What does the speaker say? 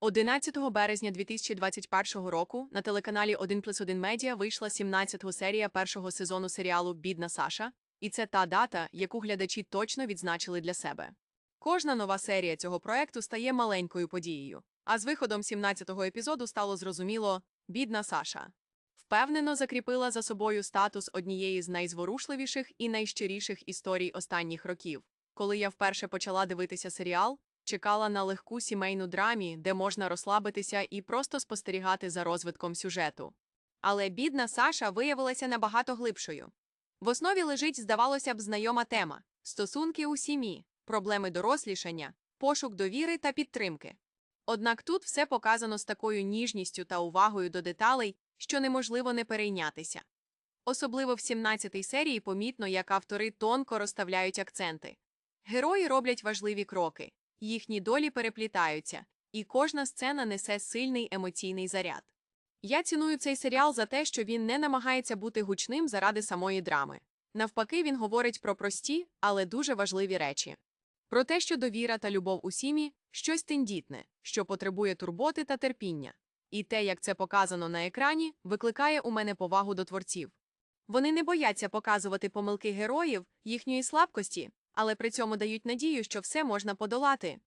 11 березня 2021 року на телеканалі 1 плюс 1 Медіа вийшла 17-го серія першого сезону серіалу Бідна Саша, і це та дата, яку глядачі точно відзначили для себе. Кожна нова серія цього проекту стає маленькою подією, а з виходом 17-го епізоду стало зрозуміло бідна Саша. Впевнено закріпила за собою статус однієї з найзворушливіших і найщиріших історій останніх років. Коли я вперше почала дивитися серіал, чекала на легку сімейну драмі, де можна розслабитися і просто спостерігати за розвитком сюжету. Але бідна Саша виявилася набагато глибшою. В основі лежить, здавалося б, знайома тема стосунки у сім'ї, проблеми дорослішання, пошук довіри та підтримки. Однак тут все показано з такою ніжністю та увагою до деталей, що неможливо не перейнятися. Особливо в 17-й серії помітно, як автори тонко розставляють акценти. Герої роблять важливі кроки, їхні долі переплітаються, і кожна сцена несе сильний емоційний заряд. Я ціную цей серіал за те, що він не намагається бути гучним заради самої драми. Навпаки, він говорить про прості, але дуже важливі речі. Про те, що довіра та любов у сім'ї щось тендітне, що потребує турботи та терпіння. І те, як це показано на екрані, викликає у мене повагу до творців. Вони не бояться показувати помилки героїв, їхньої слабкості, але при цьому дають надію, що все можна подолати.